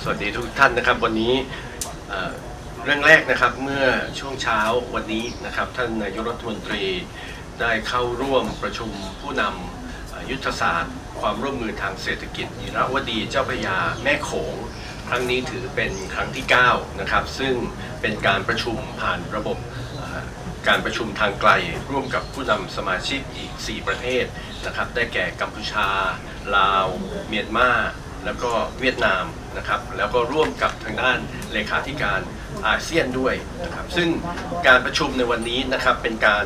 สวัสดีทุกท่านนะครับ วันนี้เรื่องแรกนะครับเมื่อช่วงเช้าวันนี้นะครับ ท่านนายกรัฐมนตรีได้เข้าร่วมประชุมผู้นำยุทธศาสตร์ ความร่วมมือทางเศรษฐกิจอิระวดีเจ้าพยาแม่โขงครั้งนี้ถือเป็นครั้งที่ 9 นะครับ ซึ่งเป็นการประชุมผ่านระบบการประชุมทางไกลร่วมกับผู้นำสมาชิกอีก 4 ประเทศนะครับ ได้แก่กัมพูชา ลาว เมียนมา แล้วก็เวียดนามนะครับแล้วก็ร่วมกับทางด้านเลขาธิการอาเซียนด้วยนะครับซึ่งการประชุมในวันนี้นะครับเป็นการ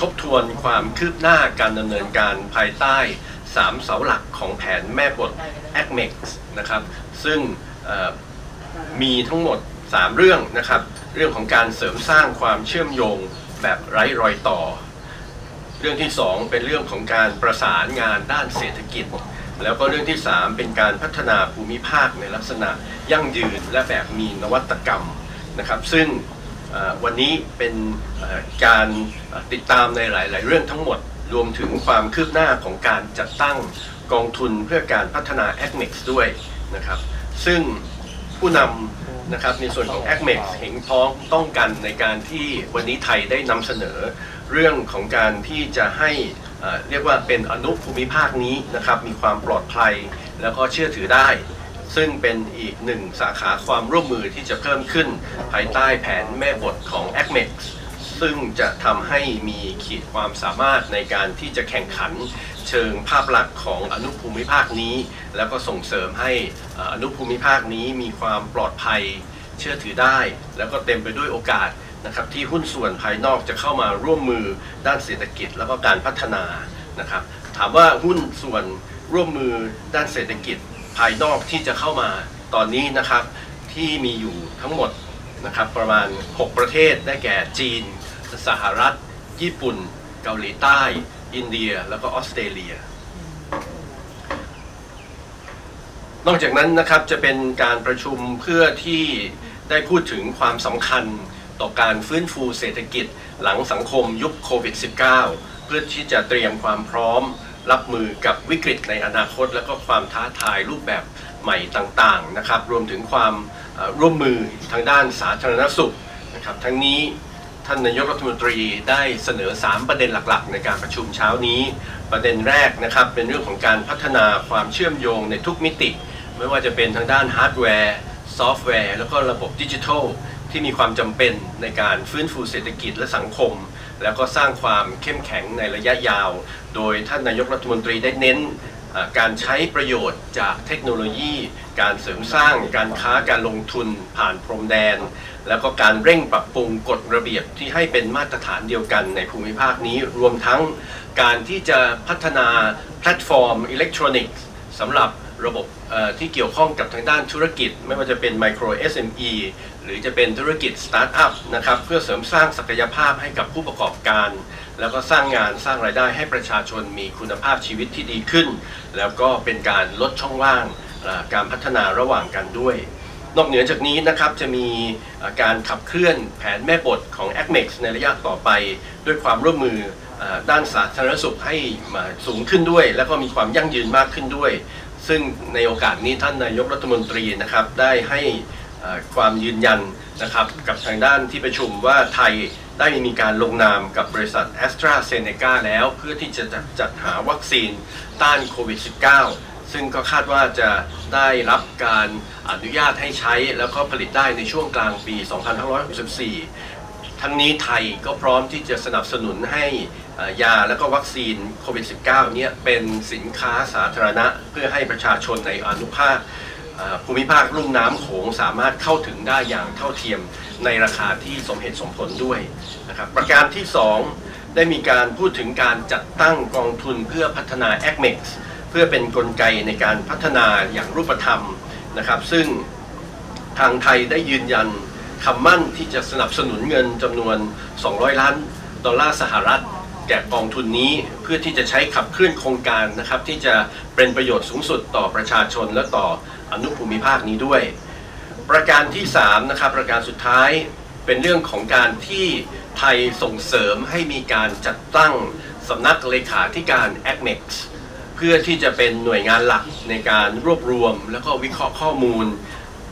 ทบทวนความคืบหน้าการดำเนินการภายใต้ 3 เสาหลักของแผนแม่บท ACMEX นะครับซึ่งมีทั้งหมด 3 เรื่องนะครับ เรื่องของการเสริมสร้างความเชื่อมโยงแบบไร้รอยต่อ เรื่องที่ 2 เป็นเรื่องของการประสานงานด้านเศรษฐกิจ แล้วก็เรื่องที่ 3 เป็นการพัฒนาภูมิภาคในลักษณะยั่งยืนและแบบมีนวัตกรรมนะครับ ซึ่งวันนี้เป็นการติดตามในหลาย ๆ เรื่องทั้งหมดรวมถึงความคืบหน้าของการจัดตั้งกองทุนเพื่อการพัฒนา ACMEX ด้วยนะครับ ซึ่งผู้นำนะครับในส่วนของ a c m e x เห็นพ้องต้องกันในการที่วันนี้ไทยได้นำเสนอเรื่องของการที่จะให้เรียกว่าเป็นอนุภูมิภาคนี้นะครับมีความปลอดภัยแล้วก็เชื่อถือได้ ซึ่งเป็นอีกหนึ่งสาขาความร่วมมือที่จะเพิ่มขึ้น ภายใต้แผนแม่บทของ a c m e x ซึ่งจะทำให้มีขีดความสามารถในการที่จะแข่งขันเชิงภาพลักษณ์ของอนุภูมิภาคนี้ แล้วก็ส่งเสริมให้ออนุภูมิภาคนี้มีความปลอดภัย เชื่อถือได้ แล้วก็เต็มไปด้วยโอกาส นะครับที่หุ้นส่วนภายนอกจะเข้ามาร่วมมือด้านเศรษฐกิจแล้วก็การพัฒนานะครับถามว่าหุ้นส่วนร่วมมือด้านเศรษฐกิจภายนอกที่จะเข้ามาตอนนี้นะครับที่มีอยู่ทั้งหมดนะครับประมาณ 6 ประเทศได้แก่จีน สหรัฐ ญี่ปุ่น เกาหลีใต้ อินเดีย แล้วก็ออสเตรเลีย นอกจากนั้นนะครับจะเป็นการประชุมเพื่อที่ได้พูดถึงความสำคัญ ต่อการฟื้นฟูเศรษฐกิจหลังสังคมยุคโควิด -19 เพื่อที่จะเตรียมความพร้อม รับมือกับวิกฤตในอนาคต และก็ความท้าทายรูปแบบใหม่ต่างๆนะครับ รวมถึงความร่วมมือทางด้านสาธารณสุขนะครับทั้งนี้ท่านนายกรัฐมนตรีได้เสนอ 3 ประเด็นหลักๆ ในการประชุมเช้านี้ ประเด็นแรกนะครับเป็นเรื่องของการพัฒนาความเชื่อมโยงในทุกมิติ ไม่ว่าจะเป็นทางด้านฮาร์ดแวร์ ซอฟต์แวร์ แล้วก็ระบบดิจิทัล ที่มีความจำเป็นในการฟื้นฟูเศรษฐกิจและสังคม แล้วก็สร้างความเข้มแข็งในระยะยาว โดยท่านนายกรัฐมนตรีได้เน้นการใช้ประโยชน์จากเทคโนโลยี การเสริมสร้างการค้าการลงทุนผ่านพรมแดน แล้วก็การเร่งปรับปรุงกฎระเบียบที่ให้เป็นมาตรฐานเดียวกันในภูมิภาคนี้รวมทั้งการที่จะพัฒนาแพลตฟอร์มอิเล็กทรอนิกส์สำหรับ ระบบที่เกี่ยวข้องกับทางด้านธุรกิจ ไม่ว่าจะเป็นไมโคร SME หรือจะเป็นธุรกิจสตาร์ทอัพนะครับเพื่อเสริมสร้างศักยภาพให้กับผู้ประกอบการ แล้วก็สร้างงานสร้างรายได้ให้ประชาชนมีคุณภาพชีวิตที่ดีขึ้น แล้วก็เป็นการลดช่องว่างการพัฒนาระหว่างกันด้วย นอกเหนือจากนี้นะครับจะมีการขับเคลื่อนแผนแม่บทของ a c m e x ในระยะต่อไป ด้วยความร่วมมือด้านสาธารณสุขให้มาสูงขึ้นด้วย แล้วก็มีความยั่งยืนมากขึ้นด้วยซึ่งในโอกาสนี้ท่านนายกรัฐมนตรีนะครับได้ให้ความยืนยันนะครับกับทางด้านที่ประชุมว่าไทยได้มีการลงนามกับบริษัท a s t r a z เซ e c a แล้วเพื่อที่จะจัดจดหาวัคซีนต้านโควิด -19 ซึ่งก็คาดว่าจะได้รับการอนุญาตให้ใช้แล้วก็ผลิตได้ในช่วงกลางปี 2564 ทั้งนี้ไทยก็พร้อมที่จะสนับสนุนให้ ยาและก็วัคซีนโควิด -19 เนี่ยเป็นสินค้าสาธารณะ เพื่อให้ประชาชนในอนุภาคภูมิภาคลุ่มน้ำโขงสามารถเข้าถึงได้อย่างเท่าเทียมในราคาที่สมเหตุสมผลด้วยนะครับประการที่ 2 ได้มีการพูดถึงการจัดตั้งกองทุนเพื่อพัฒนา a c m e x เพื่อเป็นนกลไกในการพัฒนาอย่างรูปธรรมนะครับ ซึ่งทางไทยได้ยืนยันคำมั่นที่จะสนับสนุนเงินจำนวน 200 ล้านดอลลาร์สหรัฐ แก่กองทุนนี้เพื่อที่จะใช้ขับเคลื่อนโครงการนะครับ ที่จะเป็นประโยชน์สูงสุดต่อประชาชนและต่ออนุภูมิภาคนี้ด้วย ประการที่3นะครับประการสุดท้ายเป็นเรื่องของการที่ไทยส่งเสริมให้มีการจัดตั้งสำนักเลขาธิการ a c m e x เพื่อที่จะเป็นหน่วยงานหลักในการรวบรวม แล้วก็วิเคราะห์ข้อมูล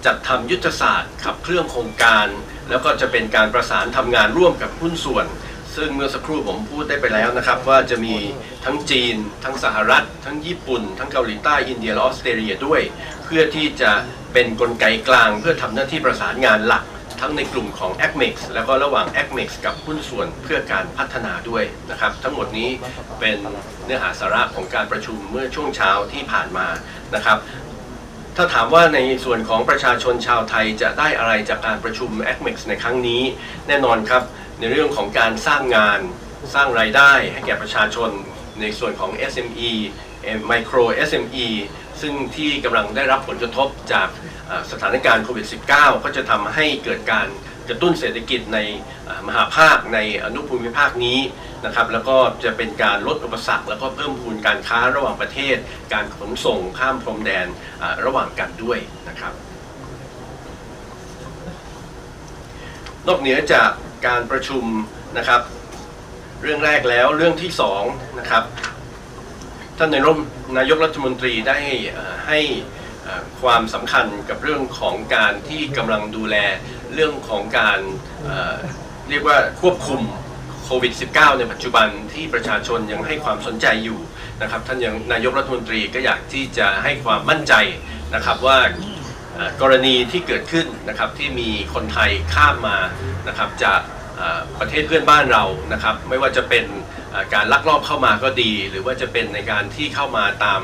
จัดทำยุทธศาสตร์ขับเคลื่อนโครงการ แล้วก็จะเป็นการประสานทำงานร่วมกับหุ้นส่วน ซึ่งเมื่อสักครู่ผมพูดได้ไปแล้วนะครับ ว่าจะมีทั้งจีน ทั้งสหรัฐ ทั้งญี่ปุ่น ทั้งเกาหลีใต้อินเดียและออสเตรเลียด้วย เพื่อที่จะเป็นกลไกกลาง เพื่อทำหน้าที่ประสานงานหลัก ทั้งในกลุ่มของ a c m e x แล้วก็ระหว่าง a c m e x กับหุ้นส่วนเพื่อการพัฒนาด้วยนะครับ ทั้งหมดนี้เป็นเนื้อหาสาระของการประชุมเมื่อช่วงเช้าที่ผ่านมานะครับถ้าถามว่าในส่วนของประชาชนชาวไทยจะได้อะไรจากการประชุม a c m e x ในครั้งนี้ แน่นอนครับ ในเรื่องของการสร้างงานสร้างรายได้ให้แก่ประชาชนในส่วนของ SME เอ่อ Micro SME ซึ่งที่กำลังได้รับผลกระทบจากสถานการณ์โควิด -19 ก็จะทำให้เกิดการกระตุ้นเศรษฐกิจในมหาภาคในอนุภูมิภาคนี้นะครับแล้วก็จะเป็นการลดอุปสรรค แล้วก็เพิ่มพูนการค้าระหว่างประเทศ การขนส่งข้ามพรมแดนระหว่างกันด้วยนะครับ นอกเหนือจาก การประชุมนะครับ เรื่องแรกแล้วเรื่องที่สองนะครับท่านนายกนายกรัฐมนตรีได้ให้ความสำคัญกับเรื่องของการที่กำลังดูแลเรื่องของการเรียกว่าควบคุมโควิด -19 ในปัจจุบันที่ประชาชนยังให้ความสนใจอยู่นะครับท่านยังนายกรัฐมนตรีก็อยากที่จะให้ความมั่นใจนะครับว่า กรณีที่เกิดขึ้นนะครับที่มีคนไทยข้ามมานะครับจากประเทศเพื่อนบ้านเรานะครับไม่ว่าจะเป็นการลักลอบเข้ามาก็ดี หรือว่าจะเป็นในการที่เข้ามาตาม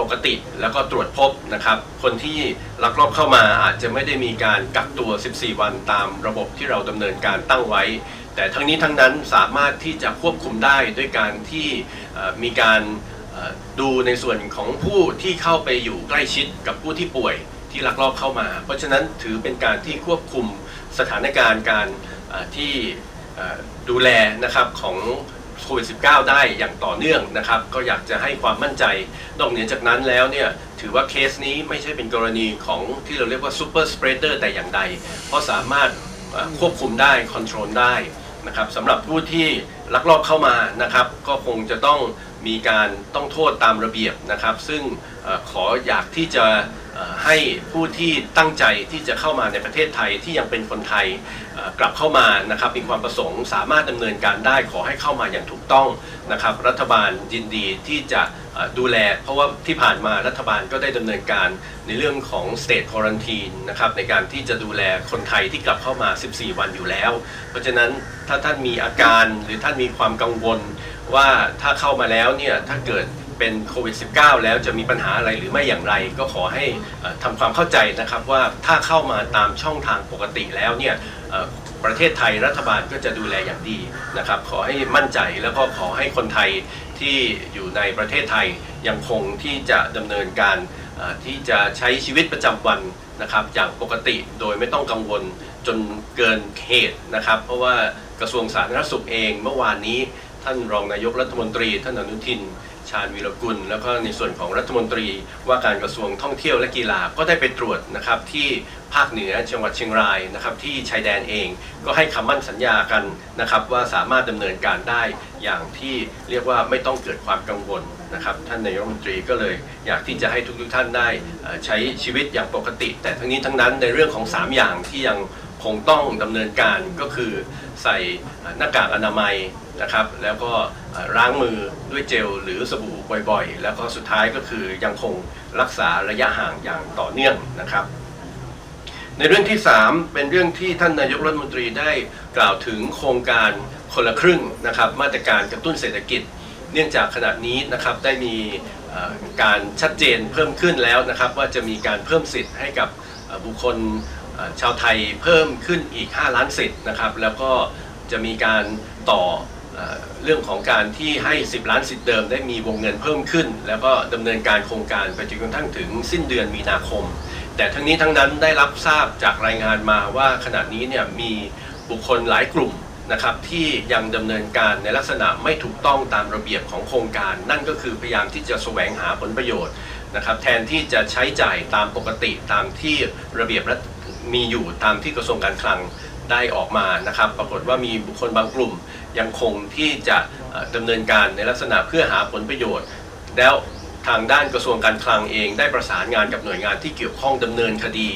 ปกติแล้วก็ตรวจพบนะครับ คนที่ลักลอบเข้ามาอาจจะไม่ได้มีการกักตัว 14 วันตามระบบที่เราดำเนินการตั้งไว้ แต่ทั้งนี้ทั้งนั้นสามารถที่จะควบคุมได้ด้วยการที่มีการดูในส่วนของผู้ที่เข้าไปอยู่ใกล้ชิดกับผู้ที่ป่วย ที่ลักลอบเข้ามา เพราะฉะนั้นถือเป็นการที่ควบคุมสถานการณ์การที่ดูแลนะครับของโควิด -19 ได้อย่างต่อเนื่องนะครับ ก็อยากจะให้ความมั่นใจนอกเหนือจากนั้นแล้วเนี่ยถือว่าเคสนี้ไม่ใช่เป็นกรณีของที่เราเรียกว่าซูเปอร์สเปรดเดอร์แต่อย่างใด เพราะสามารถควบคุมได้คอนโทรลได้นะครับสำหรับผู้ที่ลักลอบเข้ามานะครับ ก็คงจะต้อง มีการต้องโทษตามระเบียบนะครับ ซึ่งอขออยากที่จะให้ผู้ที่ตั้งใจที่จะเข้ามาในประเทศไทยที่ยังเป็นคนไทยกลับเข้ามานะครับมีความประสงค์สามารถดำเนินการได้ขอให้เข้ามาอย่างถูกต้องนะครับ รัฐบาลยินดีที่จะดูแล เพราะว่าที่ผ่านมารัฐบาลก็ได้ดำเนินการในเรื่องของ state quarantine นะครับในการที่จะดูแลคนไทยที่กลับเข้ามา 14 วันอยู่แล้ว เพราะฉะนั้นถ้าท่านมีอาการหรือท่านมีความกังวล ว่าถ้าเข้ามาแล้วเนี่ยถ้าเกิดเป็นโควิด -19 แล้วจะมีปัญหาอะไรหรือไม่อย่างไร ก็ขอให้ทำความเข้าใจนะครับว่าถ้าเข้ามาตามช่องทางปกติแล้วเนี่ยประเทศไทยรัฐบาลก็จะดูแลอย่างดีนะครับ ขอให้มั่นใจแล้วก็ขอให้คนไทยที่อยู่ในประเทศไทยยังคงที่จะดำเนินการที่จะใช้ชีวิตประจำวันนะครับอย่างปกติโดยไม่ต้องกังวลจนเกินเหตุนะครับ เพราะว่ากระทรวงสาธารณสุขเองเมื่อวานนี้ ท่านรองนายกรัฐมนตรี ท่านอนุทิน ชาญวีรกุล แล้วก็ในส่วนของรัฐมนตรี ว่าการกระทรวงท่องเที่ยวและกีฬาก็ได้ไปตรวจนะครับที่ภาคเหนือจังหวัดเชียงรายนะครับที่ชายแดนเองก็ให้คำมั่นสัญญากันนะครับว่าสามารถดำเนินการได้อย่างที่เรียกว่าไม่ต้องเกิดความกังวลนะครับท่านนายกรัฐมนตรีก็เลยอยากที่จะให้ทุกๆท่านได้ใช้ชีวิตอย่างปกติ แต่ทั้งนี้ทั้งนั้นในเรื่องของ 3 อย่างที่ยังคงต้องดำเนินการก็คือใส่หน้ากากอนามัย นะครับ แล้วก็ล้างมือด้วยเจลหรือสบู่บ่อยๆ แล้วก็สุดท้ายก็คือยังคงรักษาระยะห่างอย่างต่อเนื่องนะครับ ในเรื่องที่ 3 เป็นเรื่องที่ท่านนายกรัฐมนตรีได้กล่าวถึงโครงการคนละครึ่งนะครับ มาตรการกระตุ้นเศรษฐกิจ เนื่องจากขณะนี้นะครับได้มีการชัดเจนเพิ่มขึ้นแล้วนะครับ ว่าจะมีการเพิ่มสิทธิ์ให้กับบุคคลชาวไทยเพิ่มขึ้นอีก 5 ล้านสิทธิ์นะครับ แล้วก็จะมีการต่อ เรื่องของการที่ให้ 10 ล้านสิทธิ์เดิมได้มีวงเงินเพิ่มขึ้น แล้วก็ดำเนินการโครงการไปจนกระทั่งถึงสิ้นเดือนมีนาคม แต่ทั้งนี้ทั้งนั้นได้รับทราบจากรายงานมาว่าขณะนี้เนี่ยมีบุคคลหลายกลุ่มนะครับที่ยังดำเนินการในลักษณะไม่ถูกต้องตามระเบียบของโครงการ นั่นก็คือพยายามที่จะแสวงหาผลประโยชน์นะครับแทนที่จะใช้จ่ายตามปกติตามที่ระเบียบมีอยู่ตามที่กระทรวงการคลัง ได้ออกมานะครับ ปรากฏว่ามีบุคคลบางกลุ่มยังคงที่จะเอ่อดำเนินการในลักษณะเพื่อหาผลประโยชน์ แล้วทางด้านกระทรวงการคลังเอง ได้ประสานงานกับหน่วยงานที่เกี่ยวข้องดำเนินคดี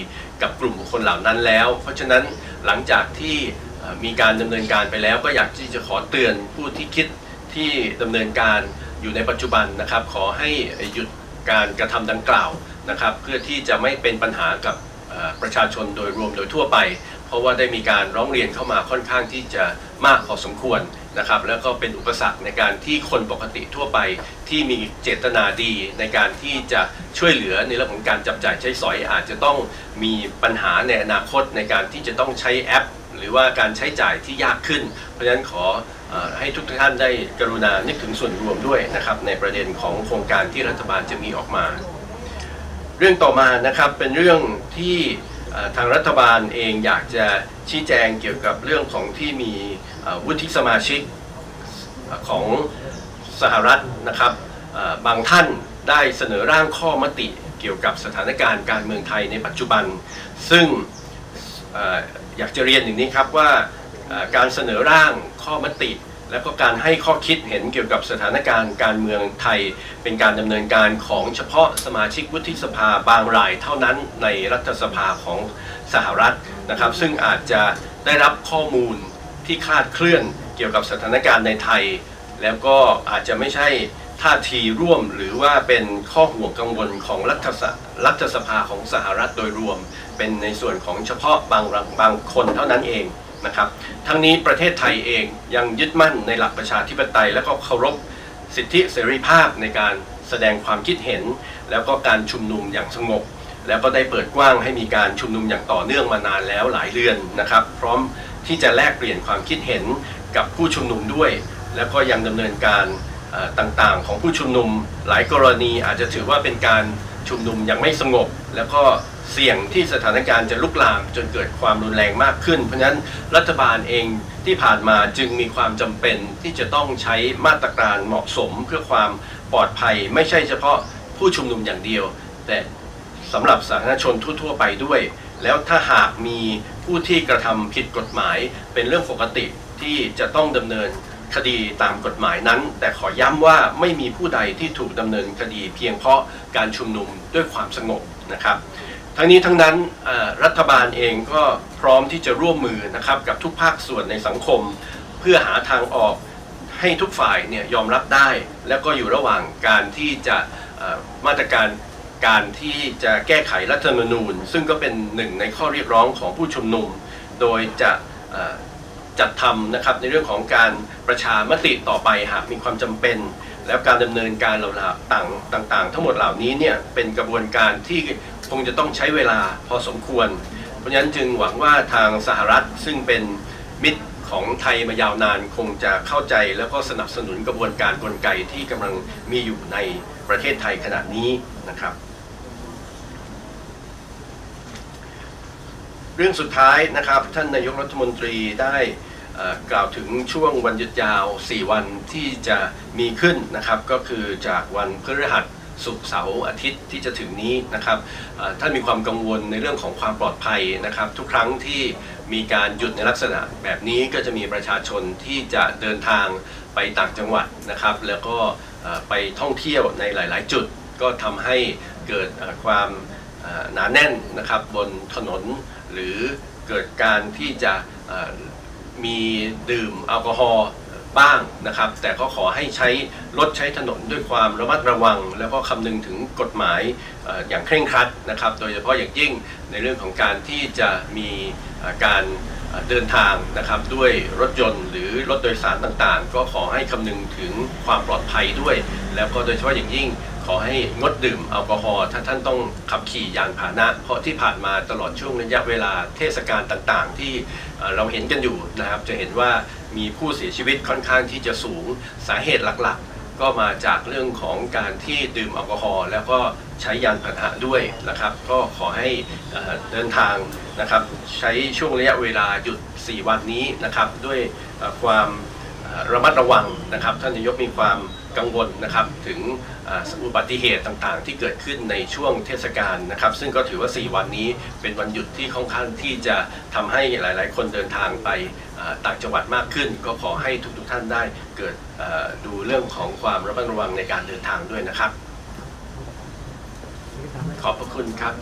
กับกลุ่มบุคคลเหล่านั้นแล้ว เพราะฉะนั้นหลังจากที่มีการดำเนินการไปแล้ว ก็อยากที่จะขอเตือนผู้ที่คิดที่ดำเนินการอยู่ในปัจจุบันนะครับ ขอให้หยุดการกระทำดังกล่าวนะครับ เพื่อที่จะไม่เป็นปัญหากับประชาชนโดยรวมโดยทั่วไป เพราะว่าได้มีการร้องเรียนเข้ามาค่อนข้างที่จะมากพอสมควรนะครับแล้วก็เป็นอุปสรรคในการที่คนปกติทั่วไปที่มีเจตนาดีในการที่จะช่วยเหลือในเรื่องของการจับจ่ายใช้สอย อาจจะต้องมีปัญหาในอนาคตในการที่จะต้องใช้แอป หรือว่าการใช้จ่ายที่ยากขึ้น เพราะฉะนั้นขออให้ทุกท่านได้กรุณานึกถึงส่วนรวมด้วยนะครับในประเด็นของโครงการที่รัฐบาลจะมีออกมา เรื่องต่อมานะครับเป็นเรื่องที่ ทางรัฐบาลเองอยากจะชี้แจงเกี่ยวกับเรื่องของที่มีวุฒิสมาชิกของสหรัฐนะครับบางท่านได้เสนอร่างข้อมติเกี่ยวกับสถานการณ์การเมืองไทยในปัจจุบัน ซึ่งออยากจะเรียนอย่างนี้ครับว่าการเสนอร่างข้อมติ แล้วก็การให้ข้อคิดเห็นเกี่ยวกับสถานการณ์การเมืองไทย เป็นการดำเนินการของเฉพาะสมาชิกวุฒิสภาบางรายเท่านั้นในรัฐสภาของสหรัฐนะครับ ซึ่งอาจจะได้รับข้อมูลที่คลาดเคลื่อนเกี่ยวกับสถานการณ์ในไทย แล้วก็อาจจะไม่ใช่ท่าทีร่วมหรือว่าเป็นข้อห่วงกังวลของรัฐสรัฐสภาของสหรัฐโดยรวม เป็นในส่วนของเฉพาะบางบางคนเท่านั้นเอง นะครับ ทั้งนี้ประเทศไทยเองยังยึดมั่นในหลักประชาธิปไตย และก็เคารพสิทธิเสรีภาพในการแสดงความคิดเห็น แล้วก็การชุมนุมอย่างสงบ แล้วก็ได้เปิดกว้างให้มีการชุมนุมอย่างต่อเนื่องมานานแล้วหลายเดือนนะครับ พร้อมที่จะแลกเปลี่ยนความคิดเห็นกับผู้ชุมนุมด้วย แล้วก็ยังดำเนินการต่างๆ ของผู้ชุมนุมหลายกรณีอาจจะถือว่าเป็นการ ชุมนุมอย่างไม่สงบ แล้วก็เสี่ยงที่สถานการณ์จะลุกลามจนเกิดความรุนแรงมากขึ้น เพราะฉะนั้นรัฐบาลเองที่ผ่านมาจึงมีความจำเป็นที่จะต้องใช้มาตรการเหมาะสมเพื่อความปลอดภัย ไม่ใช่เฉพาะผู้ชุมนุมอย่างเดียว แต่สำหรับสาธารณชนทั่วๆไปด้วย แล้วถ้าหากมีผู้ที่กระทำผิดกฎหมายเป็นเรื่องปกติที่จะต้องดำเนิน คดีตามกฎหมายนั้น แต่ขอย้ำว่าไม่มีผู้ใดที่ถูกดำเนินคดีเพียงเพราะการชุมนุมด้วยความสงบนะครับ ทั้งนี้ทั้งนั้นรัฐบาลเองก็พร้อมที่จะร่วมมือนะครับกับทุกภาคส่วนในสังคม เพื่อหาทางออกให้ทุกฝ่ายเนี่ยยอมรับได้ แล้วก็อยู่ระหว่างการที่จะมาตรการการที่จะแก้ไขรัฐธรรมนูญ ซึ่งก็เป็นหนึ่งในข้อเรียกร้องของผู้ชุมนุม โดยจะ จัดทำนะครับในเรื่องของการประชามติต่อไปหากมีความจำเป็น แล้วการดำเนินการเหล่าต่างต่างๆ ทั้งหมดเหล่านี้เนี่ยเป็นกระบวนการที่คงจะต้องใช้เวลาพอสมควร เพราะฉะนั้นจึงหวังว่าทางสหรัฐซึ่งเป็นมิตรของไทยมายาวนานคงจะเข้าใจแล้วก็สนับสนุนกระบวนการกลไกที่กำลังมีอยู่ในประเทศไทยขณะนี้นะครับ เรื่องสุดท้ายนะครับท่านนายกรัฐมนตรีได้กล่าวถึงช่วงวันหยุดยาว 4 วันที่จะมีขึ้นนะครับก็คือจากวันพฤหัสศุกร์เสาร์อาทิตย์ที่จะถึงนี้นะครับท่านมีความกังวลในเรื่องของความปลอดภัยนะครับ ทุกครั้งที่มีการหยุดในลักษณะ แบบนี้ก็จะมีประชาชนที่จะเดินทางไปต่างจังหวัดนะครับ แล้วก็ไปท่องเที่ยวในหลาย ๆ จุดก็ทำให้เกิดความ หนาแน่นนะครับบนถนน หรือเกิดการที่จะมีดื่มแอลกอฮอล์บ้างนะครับ แต่ก็ขอให้ใช้รถใช้ถนนด้วยความระมัดระวัง แล้วก็คำนึงถึงกฎหมายอย่างเคร่งครัดนะครับ โดยเฉพาะอย่างยิ่งในเรื่องของการที่จะมีการ เดินทางนะครับด้วยรถยนต์หรือรถโดยสารต่างๆ ก็ขอให้คำนึงถึงความปลอดภัยด้วย แล้วก็โดยเฉพาะอย่างยิ่งขอให้งดดื่มแอลกอฮอล์ถ้าท่านต้องขับขี่ยานพาหนะ เพราะที่ผ่านมาตลอดช่วงระยะเวลาเทศกาลต่างๆ ที่เอ่อเราเห็นกันอยู่นะครับ จะเห็นว่ามีผู้เสียชีวิตค่อนข้างที่จะสูงสาเหตุหลักๆ ก็มาจากเรื่องของการที่ดื่มแอลกอฮอล์แล้วก็ใช้ยานพาหนะด้วยนะครับ ก็ขอให้เดินทางนะครับ ใช้ช่วงระยะเวลาหยุด 4 วันนี้นะครับ ด้วยความระมัดระวังนะครับ ท่านนายกมีความ กังวลนะครับถึงอุบัติเหตุต่างๆ ที่เกิดขึ้นในช่วงเทศกาลนะครับ ซึ่งก็ถือว่า 4 วันนี้เป็นวันหยุดที่ค่อนข้างที่จะทำให้หลายๆ คนเดินทางไปต่างจังหวัดมากขึ้น ก็ขอให้ทุกๆท่านได้เกิดดูเรื่องของความระมัดระวังในการเดินทางด้วยนะครับ ขอบพระคุณครับ